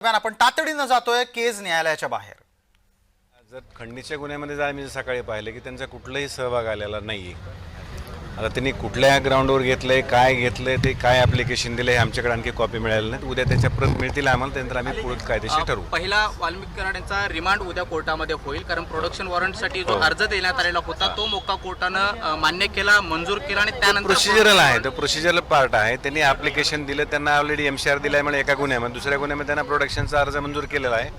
दरम्यान आपण तातडीनं जातोय केज न्यायालयाच्या बाहेर. जर खंडणीच्या गुन्ह्यामध्ये जर आम्ही सकाळी पाहिले की त्यांचा कुठलाही सहभाग आलेला नाही आता त्यांनी कुठल्या ग्राउंडवर घेतलंय काय घेतलंय ते काय ॲप्लिकेशन दिलं हे आमच्याकडे आणखी कॉपी मिळाली नाही. उद्या त्याच्या प्रत मिळतील आम्हाला त्यानंतर आम्ही पुढे कायदेशीर ठरवू. पहिला वाल्मिकी कराड यांचा रिमांड उद्या कोर्टामध्ये होईल कारण प्रोडक्शन वॉरंटसाठी जो अर्ज देण्यात आलेला होता तो मोक्का कोर्टानं मान्य केला मंजूर केला आणि त्यानंतर प्रोसिजरल आहे तो प्रोसिजरल पार्ट आहे. त्यांनी ॲप्लिकेशन दिलं त्यांना ऑलरेडी एम सी आर दिल्यामुळे एका गुन्ह्यामध्ये दुसऱ्या गुन्ह्यामध्ये त्यांना प्रोडक्शनचा अर्ज मंजूर केलेला आहे.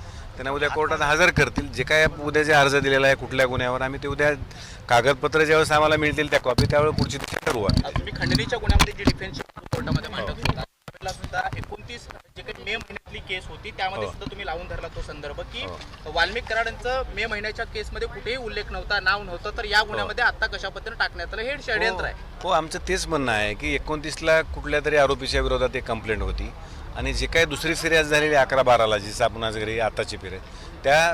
त्यांना उद्या कोर्टात हजर करतील. जे काय उद्या जे अर्ज दिलेला आहे कुठल्या गुन्ह्यावर आम्ही ते उद्या कागदपत्र ज्यावेळेस आम्हाला मिळतील त्या कॉपी त्यावेळेस पुढची ठरवू तुम्ही खंडणीच्या गुन्ह्यामध्ये जी डिफेन्स कोर्टामध्ये मांडत होता एकोणतीस जे काही मे महिन्यातली केस होती. त्यामध्ये हो. सुद्धा तुम्ही लावून धरला तो संदर्भ की वाल्मिक कराड यांचं मे महिन्याच्या केसमध्ये कुठेही उल्लेख नव्हता नाव नव्हतं तर या गुन्ह्यामध्ये आता कशा पद्धतीने टाकण्यात आलं हे. षडयंत्र आहे. हो आमचं तेच म्हणणं आहे की एकोणतीसला कुठल्या तरी आरोपीच्या विरोधात एक कंप्लेंट होती आणि जे काही दुसरी फिर्याद झालेली अकरा बाराला जी आपण आज घरी आताची फिर्याद त्या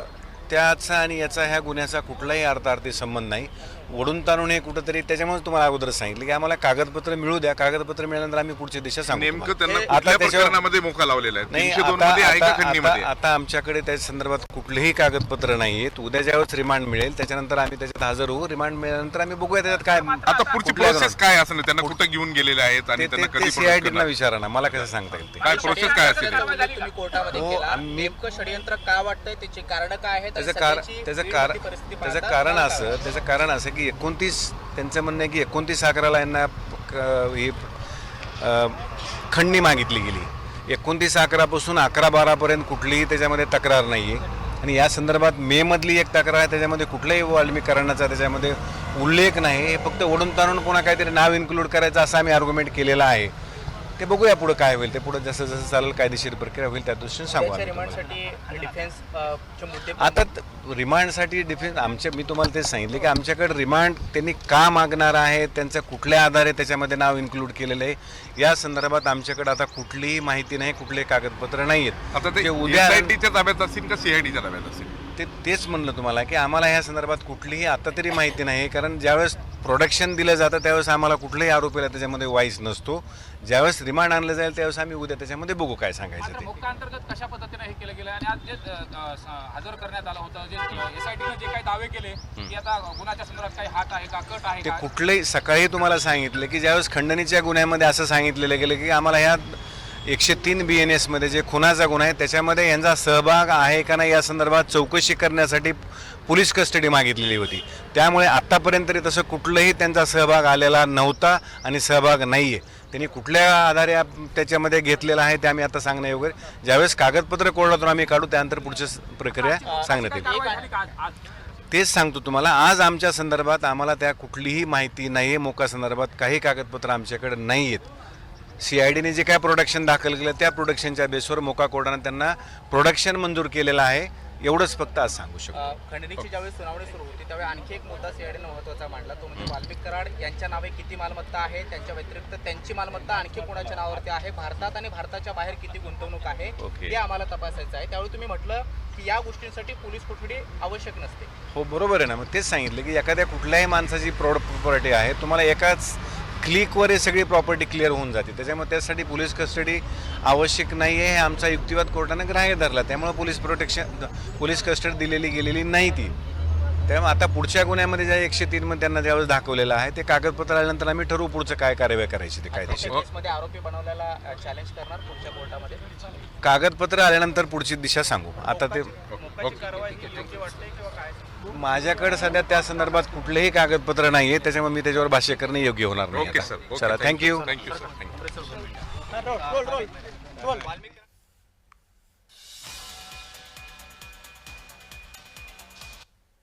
त्याचा आणि याचा ह्या गुन्ह्याचा कुठलाही अर्थार्थी संबंध नाही. ओढून ताणून हे कुठंतरी त्याच्यामुळे तुम्हाला अगोदर सांगितलं की आम्हाला कागदपत्र मिळू द्या. कागदपत्र मिळाल्यानंतर आम्ही पुढची दिशा सांगू नेमकं. त्यांना कुठल्या प्रकरणामध्ये मोका लावलेला आहे? नाही तीनशे दोन आता मध्ये आहे का आता- खंडणीमध्ये? आता- आता आमच्याकडे त्या संदर्भात कुठलेही कागदपत्र नाही आहेत. उद्या ज्यावेळेस रिमांड मिळेल त्याच्यानंतर आम्ही त्याच्यात हजर होऊ. रिमांड मिळाल्यानंतर आम्ही बघूया त्याच्यात काय आता पुढची कुठल्या प्रोसेस काय असणार त्यांना कुठं घेऊन गेलेले आहेत आणि त्यांना ते कधी सीआयडीला? विचारा ना मला कसं सांगता येईल ते? काय प्रोसेस काय असेल? तुम्ही कोर्टामध्ये हो, केला. आम्ही- नेमकं षडयंत्र का वाटतंय? त्याची कारण काय आहेत? आणि त्याचं कारण सध्याची त्याचं कारण परिस्थिती त्याचं पाहता कारण काय असं? त्याचं कारण असं की एकोणतीस त्यांचं म्हणणं आहे की एकोणतीस अकराला यांना क- ही खंडणी मागितली गेली. एकोणतीस अकरापासून अकरा बारापर्यंत कुठलीही त्याच्यामध्ये तक्रार नाही आहे आणि या संदर्भात मेमधली एक तक्रार आहे त्याच्यामध्ये कुठल्याही वाल्मीकरणाचा त्याच्यामध्ये उल्लेख नाही. हे फक्त ओढून ताणून पुन्हा काहीतरी नाव इन्क्लूड करायचं असं आम्ही आर्ग्युमेंट केलेलं आहे. ते बघूया पुढं काय होईल. ते पुढं जसं जसं चालेल कायदेशीर प्रक्रिया होईल त्या दृष्टीने सांगू आम्ही आता त- रिमांडसाठी डिफेन्स आमच्या मी तुम्हाला तेच सांगितले की आमच्याकडे रिमांड त्यांनी का मागणार आहे त्यांचं कुठल्या आधारे त्याच्यामध्ये नाव इन्क्लूड केलेलं आहे? या संदर्भात आमच्याकडे आता कुठलीही माहिती नाही कुठले कागदपत्र नाही आहेत ते उद्या ताब्यात असतील का सीआयडीच्या ताब्यात असेल ते तेच म्हणलं तुम्हाला की आम्हाला ह्या संदर्भात कुठलीही आता तरी माहिती नाही कारण ज्यावेळेस प्रोडक्शन दिलं जातं त्यावेळेस आम्हाला कुठल्याही आरोपीला त्याच्यामध्ये वाईस नसतो. ज्यावेळेस रिमांड आणलं जाईल त्यावेळेस आम्ही उद्या त्याच्यामध्ये बघू काय सांगायचं ते. अंतर्गत कशा पद्धतीने हे केलं गेलं? आणि आज जे हजर करण्यात आलं होतं जे एस आय टीने जे काही दावे केले की आता गुन्ह्याच्या संदर्भात काही हात आहे का? कट आहे ते कुठलंही सकाळी तुम्हाला सांगितलं की ज्यावेळेस खंडणीच्या गुन्ह्यामध्ये असं सांगितलेलं गेलं की आम्हाला ह्या एकशे तीन बी एन एसमध्ये जे खुनाचा गुन्हा आहे त्याच्यामध्ये यांचा सहभाग आहे का नाही या संदर्भात चौकशी करण्यासाठी पोलीस कस्टडी मागितलेली होती. त्यामुळे आत्तापर्यंत तरी तसं कुठलंही त्यांचा सहभाग आलेला नव्हता आणि सहभाग नाही आहे त्यांनी कुठल्या आधारे त्याच्यामध्ये घेतलेला आहे ते आम्ही आता सांगणे वगैरे ज्यावेळेस कागदपत्र कोर्टातून आम्ही काढू त्यानंतर पुढची प्रक्रिया सांगण्यात येईल. तेच सांगतो तुम्हाला आज आमच्या संदर्भात आम्हाला त्या कुठलीही माहिती नाही आहे मोका संदर्भात काही कागदपत्र आमच्याकडे नाही आहेत सी आय डीने जे काय प्रोडक्शन दाखल केलं त्या प्रोडक्शनच्या बेसवर मोका कोर्टानं त्यांना प्रोडक्शन मंजूर केलेलं आहे. एवढंच फक्त आज सांगू शकतो. खंडणीची ज्यावेळी सुनावणी सुरू होती त्यावेळी आणखी एक मुद्दा सीआयडीने महत्त्वाचा मांडला. तो म्हणजे वाल्मिक कराड. यांच्या नावे किती मालमत्ता आहे? त्यांच्या व्यतिरिक्त त्यांची मालमत्ता आणखी कोणाच्या नावावरती आहे? भारतात आणि भारताच्या बाहेर किती गुंतवणूक आहे. हे आम्हाला तपासायचं आहे. त्यावेळी तुम्ही म्हटलं की या गोष्टींसाठी पोलीस कोठडी आवश्यक नसते. हो बरोबर आहे ना. मग तेच सांगितलं की एखाद्या कुठल्याही माणसाची प्रॉड प्रॉपर्टी आहे तुम्हाला एकाच क्लिकवर हे सगळी प्रॉपर्टी क्लिअर होऊन जाते. त्याच्यामुळे त्यासाठी पोलीस कस्टडी आवश्यक नाही आहे हे आमचा युक्तिवाद कोर्टानं ग्राह्य धरला. त्यामुळे पोलीस प्रोटेक्शन पोलीस कस्टडी दिलेली गेलेली नाही ती. त्यामुळे आता पुढच्या गुन्ह्यामध्ये ज्या एकशे तीनमध्ये त्यांना ज्यावेळेस दाखवलेलं आहे ते कागदपत्र आल्यानंतर आम्ही ठरवू पुढचं काय कार्यवाही करायची ते कायदेशीर. आरोपी बनवल्याला चॅलेंज करणार पुढच्या कोर्टामध्ये? कागदपत्र आल्यानंतर पुढची दिशा सांगू. आता ते माझ्याकडे सध्या त्या संदर्भात कुठलेही कागदपत्र नाही आहे त्याच्यामुळे मी त्याच्यावर भाष्य करणं योग्य होणार नाही. Sir thank you. Thank you. Sir thank you.